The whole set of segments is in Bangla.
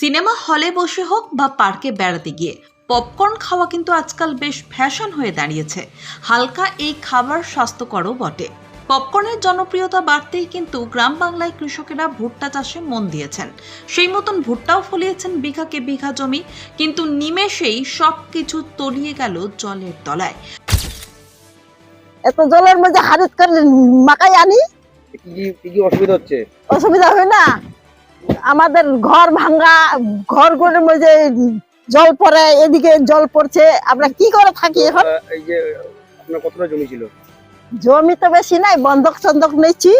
সিনেমা হলে বসে হোক বা পার্কে বেড়াতে গিয়ে। পপকর্ন খাওয়া কিন্তু আজকাল বেশ ফ্যাশন হয়ে দাঁড়িয়েছে। হালকা এই খাবার স্বাস্থ্যকরও বটে। পপকর্নের জনপ্রিয়তা বাড়তেই কিন্তু গ্রাম বাংলায় কৃষকেরা ভুট্টা চাষে মন দিয়েছেন। সেই মতন ভুট্টাও ফলিয়েছেন বিঘাকে বিঘা জমি কিন্তু নিমেষেই সব কিছু তলিয়ে গেল জলের তলায়। এত জলের মধ্যে হারিত করে মাকাই আনি? কি কি কি কি অসুবিধা হচ্ছে? অসুবিধা হয় না? আমাদের ঘর ভাঙ্গা ঘর ঘরের মধ্যে জল পড়ে এদিকে জল পড়ছে। আমরা কি করে থাকি এখন? এই যে আপনার কতটা জমি ছিল? জমি তো বেশি নাই বন্ধক চন্দক নিচ্ছি।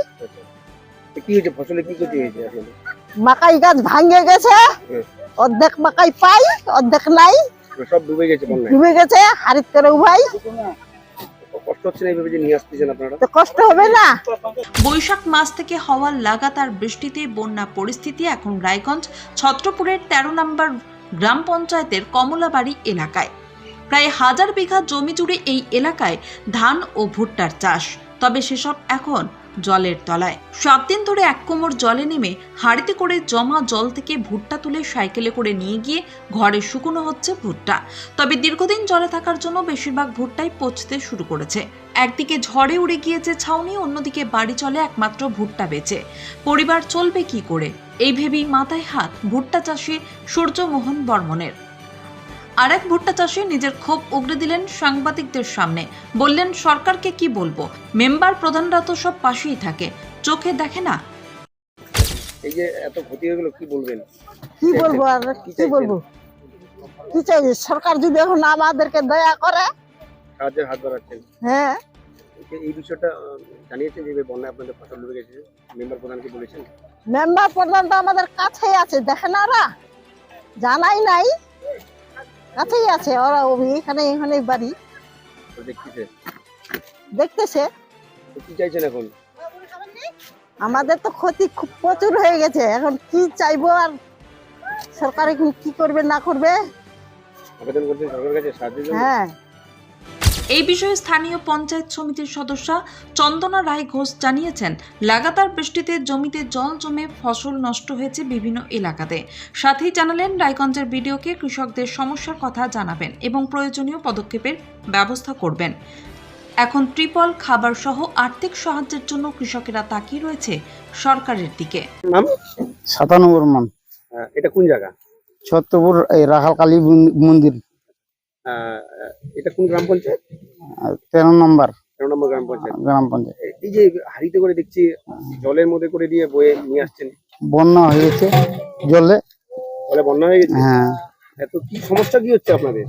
কি হয়েছে? ফসলে কি ক্ষতি হয়েছে মাকাই গাছ ভাঙ্গে গেছে। অর্ধেক মাকাই পাই অর্ধেক নাই। সব ডুবে গেছে ডুবে গেছে হারিত করে ভাই কষ্ট হচ্ছে না এইভাবে যে নিয়ে আসতেছেন আপনারা? তো কষ্ট হবে না? বৈশাখ মাস থেকে হওয়া লাগাতার বৃষ্টিতে বন্যা পরিস্থিতি এখন রায়গঞ্জ ছত্রপুরের তেরো নম্বর গ্রাম পঞ্চায়েতের কমলাবাড়ি এলাকায়। প্রায় হাজার বিঘা জমি জুড়ে এই এলাকায় ধান ও ভুট্টার চাষ। তবে সেসব এখন জলের তলায়। সাত দিন ধরে এক কোমর জলে নেমে হাড়িতে করে জমা জল থেকে ভুট্টা তুলে সাইকেলে করে নিয়ে গিয়ে ঘরে শুকনো হচ্ছে ভুট্টা। তবে দীর্ঘদিন জলে থাকার জন্য বেশিরভাগ ভুট্টাই পচতে শুরু করেছে। একদিকে ঝড়ে উড়ে গিয়েছে ছাউনি, অন্যদিকে বাড়ি চলে একমাত্র ভুট্টা বেচে। পরিবার চলবে কি করে? এই ভেবেই মাথায় হাত ভুট্টা চাষি সূর্যমোহন বর্মনের। আর এক ভুট্টা চাষি নিজের ক্ষোভ উগড়ে দিলেন সাংবাদিকদের সামনে। বললেন সরকারকে কি বলব? মেম্বার প্রধানরা তো সব পাশেই থাকে। চোখে দেখে না? এই যে এত ক্ষতি হয়ে গেল কি বলবেন? কি বলব আর কি বলব? কি চাই? সরকার যদি এখন আমাদেরকে দয়া করে সাহায্যের হাত বাড়াচ্ছেন। হ্যাঁ। এই- বিষয়টা জানিয়েছেন যে বন্যায় আপনাদের ফসল ডুবে গেছে। মেম্বার প্রধানকে বলেছেন। মেম্বার প্রধান তো আমাদের কাছেই আছে দেখে না জানাই নাই। কাছেই আছে ওরা ওবি এখানে এখানে বাড়ি। দেখতেছে। দেখতেছে? কি চাইছেন এখন? আমাদের তো ক্ষতি খুব প্রচুর হয়ে গেছে। এখন কি চাইব আর সরকার এখন কি করবে না করবে? আবেদন করতে সরকারের কাছে? সাহায্য হ্যাঁ। এই বিষয়ে স্থানীয় পঞ্চায়েত সমিতির সদস্যা চন্দনা রায় ঘোষ জানিয়েছেন লাগাতার বৃষ্টিতে জমিতে জল জমে ফসল নষ্ট হয়েছে বিভিন্ন এলাকাতে। সাথেই জানালেন রায়গঞ্জের বিডিওকে কৃষকদের সমস্যার কথা জানাবেন এবং প্রয়োজনীয় পদক্ষেপের ব্যবস্থা করবেন। এখন ট্রিপল খাবার সহ আর্থিক সাহায্যের জন্য কৃষকেরা তাকিয়ে রয়েছে সরকারের দিকে। নাম? সাতানব্বই মান। এটা কোন জায়গা? ছত্রপুর এই রাখাল কালী মন্দির। এটা কোন গ্রাম পঞ্চায়েত? তেরো নম্বর। তেরো নম্বর গ্রাম পঞ্চায়েত। গ্রাম পঞ্চায়েত। এই- যে হাড়িতে করে দেখছি জলের মধ্যে করে দিয়ে বয়ে নিয়ে আসছেন। বন্যা হয়েছে জলে। বলে বন্যা হয়ে গেছে? হ্যাঁ। এত কি সমস্যা কি হচ্ছে আপনাদের?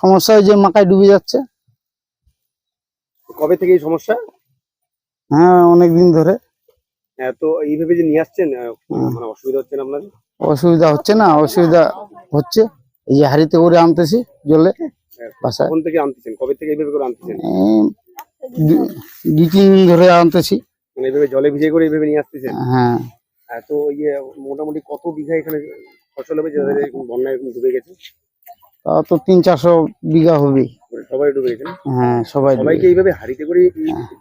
সমস্যা হয়েছে মাকায় ডুবে যাচ্ছে। কবে থেকে এই সমস্যা? হ্যাঁ অনেক দিন ধরে। তো এইভাবে যে নিয়ে আসছেন মানে অসুবিধা হচ্ছে না আপনাদের? অসুবিধা হচ্ছে না অসুবিধা হচ্ছে। এই যে হাড়িতে করে আনতেছি জলে বাসায়। থেকে আনতেছেন? কবে থেকে এইভাবে করে আনতেছেন? দুই তিন দিন ধরে আনতেছি। মানে এইভাবে জলে ভিজে করে এইভাবে নিয়ে আসতেছেন? হ্যাঁ। তো ইয়ে মোটামুটি কত বিঘা এখানে ফসল হবে? যাদের বন্যায় ডুবে গেছে? তাও তো তিন চারশো বিঘা হবে। মানে সবাই ডুবে গেছে হ্যাঁ সবাই সবাইকে এইভাবে হাড়িতে করে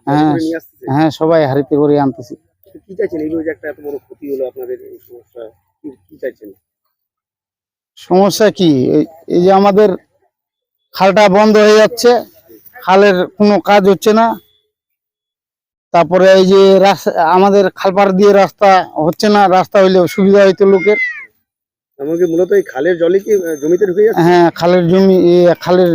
হ্যাঁ। নিয়ে আসতেছে হ্যাঁ সবাই হাড়িতে করে আনতেছি। কি চাইছেন? এইভাবে যে একটা এত বড় ক্ষতি হলো আপনাদের সমস্যা কি চাইছেন? সমস্যা কি? এই- যে আমাদের খালটা বন্ধ হয়ে যাচ্ছে খালের কোনো কাজ হচ্ছে না। তারপরে এই যে আমাদের খালপাড় দিয়ে রাস্তা হচ্ছে না রাস্তা হইলে সুবিধা হইতো লোকের। এমনকি মূলত এই খালের জলে কি জমিতে ঢুকে যাচ্ছে? হ্যাঁ খালের জমি খালের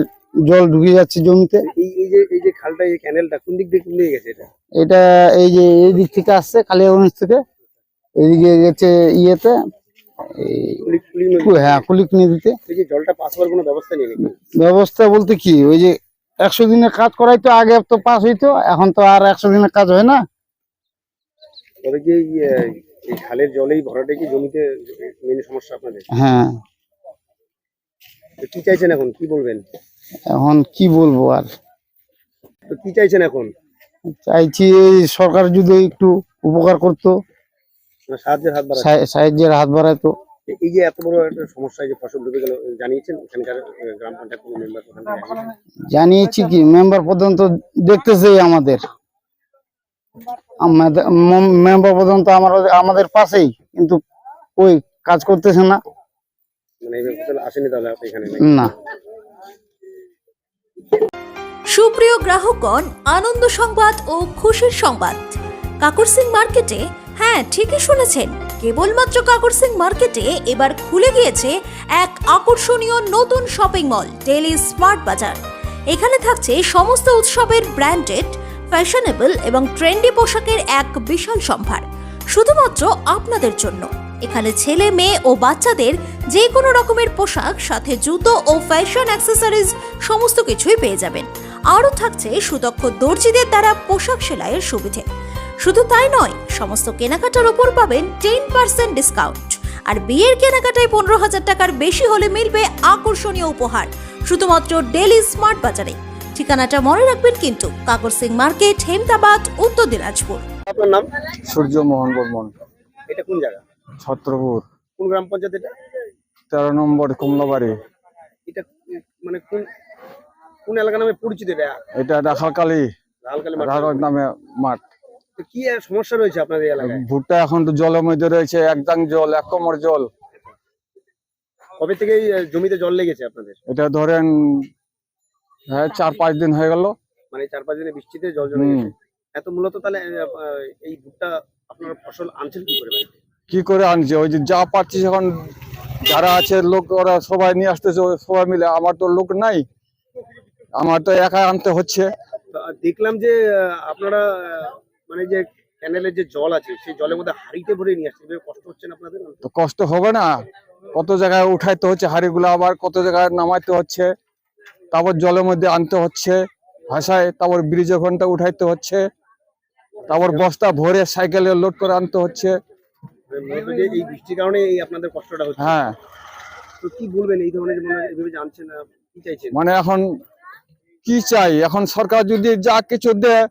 জল ঢুকে যাচ্ছে জমিতে। এই এই যে এই যে খালটা এই ক্যানেলটা কোন দিক দিয়ে গেছে এটা? এটা এই যে এই দিক থেকে আসছে কালিয়াগঞ্জ থেকে। এদিকে গেছে ইয়েতে হ্যাঁ কুলিক যে জলটা পাস হওয়ার কোনো ব্যবস্থা নেই ব্যবস্থা বলতে কি ওই যে একশো দিনের কাজ করাই তো আগে তো পাস হইতো এখন তো আর একশো দিনের কাজ হয় না। তবে কি এই, খালের জলেই ভরাটা কি জমিতে মেন সমস্যা আপনাদের? হ্যাঁ। কি চাইছেন এখন? কি বলবেন? এখন কি বলব আর? তো কি চাইছেন এখন? চাইছি এই সরকার যদি একটু উপকার করতো। সাহায্যের হাত বাড়াচ্ছে সাহ- সাহায্যের হাত বাড়াইতো এই যে এত বড় একটা সমস্যা যে ফসল ডুবে গেল জানিয়েছেন এখানকার গ্রাম পঞ্চায়েত মেম্বার প্রধান জানিয়েছি কি মেম্বার পর্যন্ত দেখতেছে আমাদের। আমাদের মেম্বার পর্যন্ত আমার আমাদের পাশেই কিন্তু ওই কাজ করতেছে না। মানে? না। সুপ্রিয় গ্রাহকগণ আনন্দ সংবাদ ও খুশির সংবাদ। কাকর সিং মার্কেটে হ্যাঁ ঠিকই শুনেছেন। কেবলমাত্র কাকর সিং মার্কেটে এবার খুলে গিয়েছে এক আকর্ষণীয় নতুন শপিং মল ডেলি স্মার্ট বাজার এখানে থাকছে সমস্ত উৎসবের ব্র্যান্ডেড ফ্যাশনেবল এবং ট্রেন্ডি পোশাকের এক বিশাল সম্ভার। শুধুমাত্র আপনাদের জন্য। এখানে ছেলে, মেয়ে ও বাচ্চাদের যে কোনো রকমের পোশাক, সাথে জুতো ও ফ্যাশন অ্যাক্সেসরিজ সমস্ত কিছুই পেয়ে যাবেন। আরও থাকছে সুদক্ষ দর্জিদের দ্বারা পোশাক সেলাইয়ের সুবিধে। শুধু তাই নয় সমস্ত কেনাকাটার ওপর পাবেন টেন পার্সেন্ট ডিসকাউন্ট আর বিয়ের কেনাকাটায় পনেরো হাজার টাকার বেশি হলে মিলবে আকর্ষণীয় উপহার শুধুমাত্র ডেলি স্মার্ট বাজারে ঠিকানাটা মনে রাখবেন কিন্তু কাকর সিং মার্কেট হেমদাবাদ উত্তর দিনাজপুর। আপনার নাম? সূর্য মোহন বর্মন। এটা কোন জায়গা? ছত্রপুর। কোন গ্রাম পঞ্চায়েত এটা? তেরো নম্বর কমলাবাড়ি। এটা মানে কোন কোন এলাকা নামে পরিচিত এটা? এটা রাখালকালী। লালকালী মাঠ। রাখাল নামে মাঠ। কি সমস্যা রয়েছে আপনাদের এলাকায়? ভুট্টা এখন তো জলের মধ্যে রয়েছে একদাং জল এক কোমর জল। কবে থেকে জমিতে জল লেগেছে আপনাদের? এটা ধরেন হ্যাঁ চার পাঁচ দিন হয়ে গেল। মানে চার পাঁচ দিনের বৃষ্টিতে জল জমে। গেছে। এত মূলত তাহলে এই ভুট্টা আপনারা ফসল আনছেন কি করে কি করে আনছে? ওই যে যা পাচ্ছি এখন যারা আছে লোক ওরা সবাই নিয়ে আসতেছে সবাই মিলে। আমার তো লোক নাই আমার তো একা আনতে হচ্ছে। দেখলাম যে আপনারা মানে যে ক্যানেলের যে জল আছে সেই জলের মধ্যে হাড়িতে ভরে নিয়ে আসছে। কষ্ট হচ্ছে না আপনাদের? তো কষ্ট হবে না। কত জায়গায় উঠাইতে হচ্ছে হাড়িগুলো আবার কত জায়গায় নামাইতে হচ্ছে তারপর জলের মধ্যে আনতে হচ্ছে ভাষায় তারপর ব্রিজের ঘণ্টা উঠাইতে হচ্ছে তারপর বস্তা ভরে সাইকেলে লোড করে আনতে হচ্ছে। মানে মূলত যে এই বৃষ্টির কারণে আপনাদের কষ্টটা হচ্ছে। হ্যাঁ। তো কি বলবেন এই ধরনের যে এভাবে জানছেন না কি চাইছেন? মানে এখন কি চাই? এখন সরকার যদি যা কিছু দেয়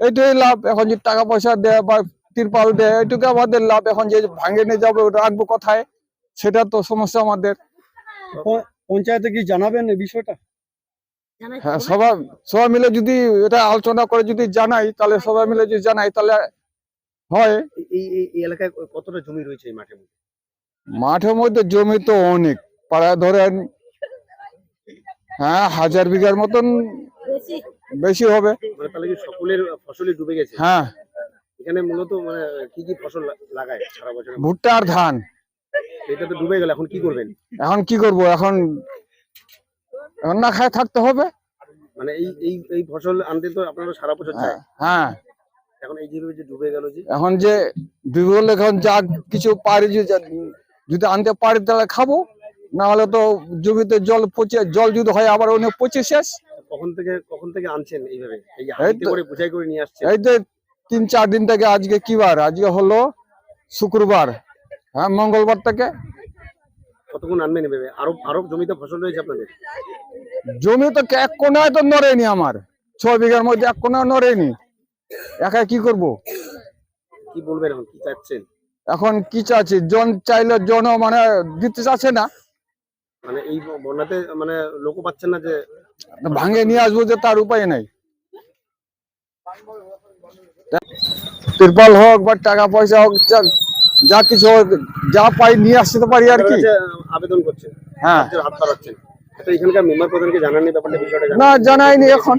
এটাই লাভ এখন যদি টাকা পয়সা দেয় বা তিরপাল দেয় এটুকু আমাদের লাভ এখন যে ভাঙে নিয়ে যাবে ওটা রাখব কোথায় সেটা তো সমস্যা আমাদের। পঞ্চায়েতে কি জানাবেন এই বিষয়টা? হ্যাঁ সবাই সবাই মিলে যদি এটা আলোচনা করে যদি জানাই তাহলে সবাই মিলে যদি জানাই তাহলে হয়। এই এলাকায় কতটা জমি রয়েছে এই মাঠের মধ্যে? মাঠের মধ্যে জমি তো অনেক। প্রায় ধরেন হ্যাঁ হাজার বিঘার মতন বেশি হবে। মানে তাহলে কি সকলের ফসলই ডুবে গেছে? হ্যাঁ। এখানে মূলত মানে কি কি ফসল লাগায় সারা বছর ভুট্টা আর ধান। এটা তো ডুবে গেল এখন কি করবেন? এখন কি করব? এখন এখন না খায় থাকতে হবে। মানে এই এই এই ফসল আনতে তো আপনারা সারা বছর চায় হ্যাঁ এখন এই যে ডুবে গেল যে এখন যে বিগল এখন যা কিছু পারি যে যদি আনতে পারি তাহলে খাব। না হলে তো জমিতে জল পচে জল যদি হয় আবার অনেক পচে শেষ। কখন থেকে কখন থেকে আনছেন এইভাবে? এই হাতে করে বোঝাই করে নিয়ে আসছে এই যে তিন চার দিন থেকে আজকে কি বার? আজকে হলো শুক্রবার। হ্যাঁ মঙ্গলবার থেকে। কতক্ষণ আনবেন এভাবে? আরও আরও জমিতে ফসল রয়েছে আপনাদের? জমি তো এক কোনায় তো নড়েনি আমার। ছয় বিঘার মধ্যে এক কোনা নড়েনি। একা কি করব? কি বলবেন এখন? কি চাচ্ছেন? এখন কি চাচ্ছি? জন চাইলে জন মানে দিতে চাচ্ছে না। মানে এই বন্যাতে মানে লোকও পাচ্ছেন না যে ভাঙে নিয়ে আসব যে তার উপায় নাই। তিরপাল হোক বা টাকা পয়সা হোক যা- যা কিছু হোক যা পাই নিয়ে আসতে পারি আর কি। আবেদন করছেন হ্যাঁ। না জানাইনি এখন।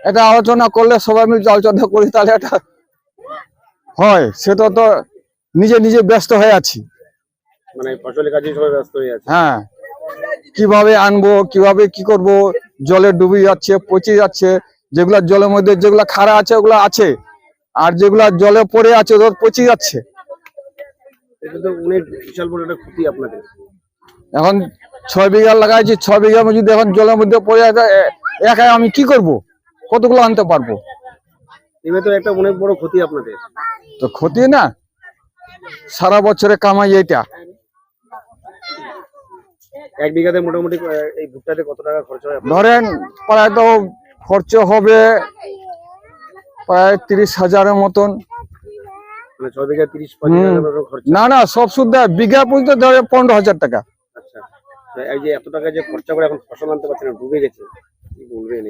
এটা আলোচনা করলে সবাই মিলে আলোচনা করি তাহলে এটা হয়। সেটা তো নিজে নিজে ব্যস্ত হয়ে আছি। মানে ফসলের কাজে সবাই ব্যস্ত হয়ে আছে। হ্যাঁ। কীভাবে আনব কীভাবে কি করব জলে ডুবে যাচ্ছে পচে যাচ্ছে যেগুলা জলের মধ্যে যেগুলা খাড়া আছে ওগুলা আছে। আর যেগুলা জলে পড়ে আছে ওদের পচে যাচ্ছে। এখন ছয় বিঘা লাগাইছি ছয় বিঘা যদি এখন জলের মধ্যে পড়ে এ- একাই আমি কি করব? কতগুলো আনতে পারব? তো একটা অনেক বড় ক্ষতি আপনাদের। তো ক্ষতি না সারা বছরে কামাই এটা এক বিঘাতে মোটামুটি এই ভুট্টাতে কত টাকা খরচ হয়? ধরেন প্রায় তো খরচ হবে প্রায় তিরিশ হাজারের মতন। মানে টাকা না না সব সুদ্ধা বিঘা পর্যন্ত ধরে পনেরো হাজার টাকা। আচ্ছা। এই যে এত টাকা যে খরচা করে এখন ফসল আনতে না ডুবে গেছে। কি বলবেন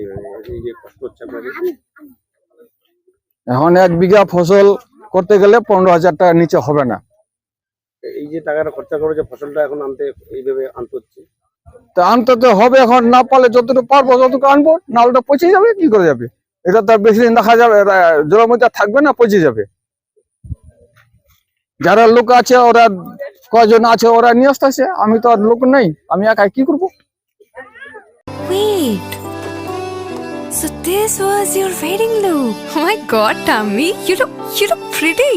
এই যে কষ্ট হচ্ছে আপনাদের এখন এক বিঘা ফসল করতে গেলে পনেরো হাজার টাকার নিচে হবে না। এই যে টাকাটা খরচা করে যে ফসলটা এখন আনতে এইভাবে আনতে হচ্ছে তা আনতে তো হবে এখন না পারলে যতটুকু পারব ততটুকু আনব নালটা পচে যাবে কি করে যাবে এটা তো বেশি দিন দেখা যাবে এরা জলের মধ্যে আর থাকবে না পচে যাবে যারা লোক আছে ওরা কজন আছে ওরা নিয়ে আসতেছে আমি তো আর লোক নেই আমি একাই কি করব Wait. So this was your wedding look. Oh my god, Tammy, you look you look pretty.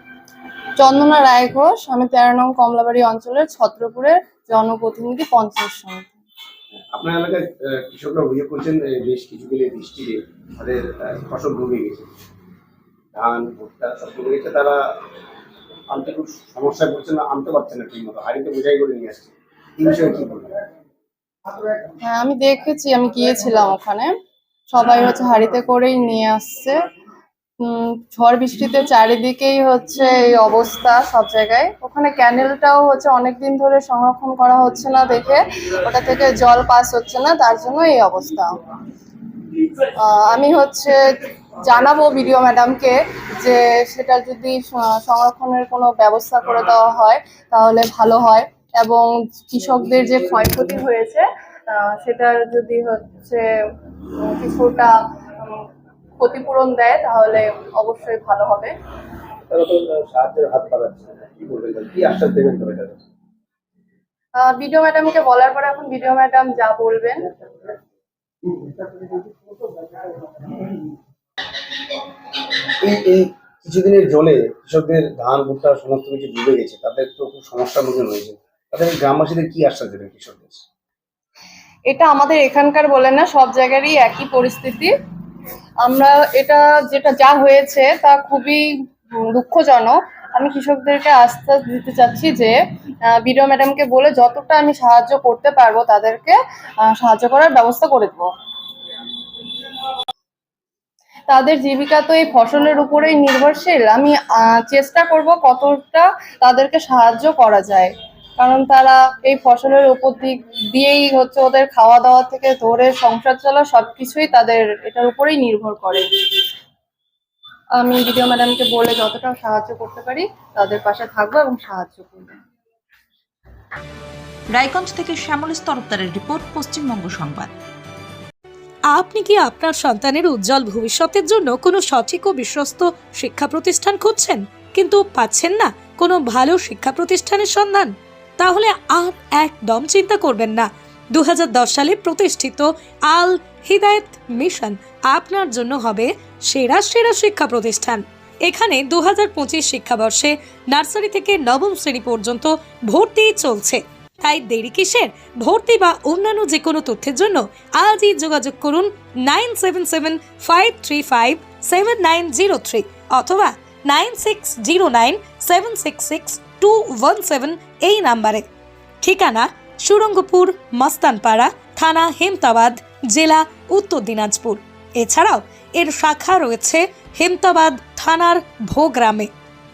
চন্দনা রায় ঘোষ আমি তেরো নং কমলাবাড়ি অঞ্চলের ছত্রপুরের জনপ্রতিনিধি পঞ্চায়েত সমিতি। আপনার এলাকায় কৃষকরা অভিযোগ করছেন বেশ কিছু দিনের বৃষ্টিতে তাদের ফসল ডুবে গেছে। ধান ভুট্টা সব ডুবে গেছে তারা আনতে খুব সমস্যায় পড়ছে না আনতে পারছে না ঠিক মতো হাড়িতে বোঝাই করে নিয়ে আসছে। এই বিষয়ে কি বলবেন? হ্যাঁ আমি দেখেছি আমি গিয়েছিলাম ওখানে। সবাই হচ্ছে হাড়িতে করেই নিয়ে আসছে। ঝড় বৃষ্টিতে চারিদিকেই হচ্ছে এই অবস্থা সব জায়গায়। ওখানে ক্যানেলটাও হচ্ছে অনেক দিন ধরে সংরক্ষণ করা হচ্ছে না দেখে। ওটা থেকে জল পাস হচ্ছে না, তার জন্য এই অবস্থা। আমি হচ্ছে জানাব ভিডিও ম্যাডামকে যে সেটা যদি সংরক্ষণের কোনো ব্যবস্থা করে দেওয়া হয়, তাহলে ভালো হয়। এবং কৃষকদের যে ক্ষয়ক্ষতি হয়েছে সেটার যদি হচ্ছে কিছুটা ক্ষতিপূরণ দেয় তাহলে অবশ্যই ভালো হবে। তারা তো সাহায্যের হাত বাড়াচ্ছে। কি বলবেন কি আশ্বাস দেবেন তবে তাদের? বিডিও ম্যাডামকে বলার পরে এখন বিডিও ম্যাডাম যা বলবেন। এই এই কিছুদিনের জলে কৃষকদের ধান ভুট্টা সমস্ত কিছু ডুবে গেছে তাদের তো খুব সমস্যার মুখে রয়েছে। তাদের গ্রামবাসীদের কি আশ্বাস দেবেন কৃষকদের? এটা আমাদের এখানকার বলে না সব জায়গারই একই পরিস্থিতি। আমরা এটা যেটা যা হয়েছে তা খুবই দুঃখজনক। আমি কৃষকদেরকে আশ্বাস দিতে চাচ্ছি যে বিডিও ম্যাডামকে বলে যতটা আমি সাহায্য করতে পারব তাদেরকে সাহায্য করার ব্যবস্থা করে দেবো। তাদের জীবিকা তো এই ফসলের উপরেই নির্ভরশীল। আমি চেষ্টা করব কতটা তাদেরকে সাহায্য করা যায়। কারণ তারা এই ফসলের উপর দিক দিয়েই হচ্ছে ওদের খাওয়া দাওয়া থেকে ধরে সংসার চলা সবকিছুই তাদের এটার উপরেই নির্ভর করে। আমি ভিডিও ম্যাডামকে বলে যতটা সাহায্য করতে পারি তাদের পাশে থাকব এবং সাহায্য করব। রায়গঞ্জ থেকে শ্যামল তরফদারের রিপোর্ট পশ্চিমবঙ্গ সংবাদ। আপনি কি আপনার সন্তানের উজ্জ্বল ভবিষ্যতের জন্য কোনো সঠিক ও বিশ্বস্ত শিক্ষা প্রতিষ্ঠান খুঁজছেন? কিন্তু পাচ্ছেন না কোনো ভালো শিক্ষা প্রতিষ্ঠানের সন্ধান? তাহলে আর একদম চিন্তা করবেন না। দু হাজার দশ সালে প্রতিষ্ঠিত আল হিদায়ত মিশন আপনার জন্য হবে সেরা সেরা শিক্ষা প্রতিষ্ঠান। এখানে দু হাজার পঁচিশ শিক্ষাবর্ষে নার্সারি থেকে নবম শ্রেণি পর্যন্ত ভর্তি চলছে। তাই দেরি কিসের? ভর্তি বা অন্যান্য যে কোনো তথ্যের জন্য আজই যোগাযোগ করুন nine seven seven five three five seven nine zero three অথবা nine six zero nine seven six six two one seven এই নাম্বারে। ঠিকানা সুরঙ্গপুর, মস্তানপাড়া, থানা হেমতাবাদ, জেলা উত্তর দিনাজপুর। এছাড়াও এর শাখা রয়েছে হেমতাবাদ থানার ভোগ্রামে।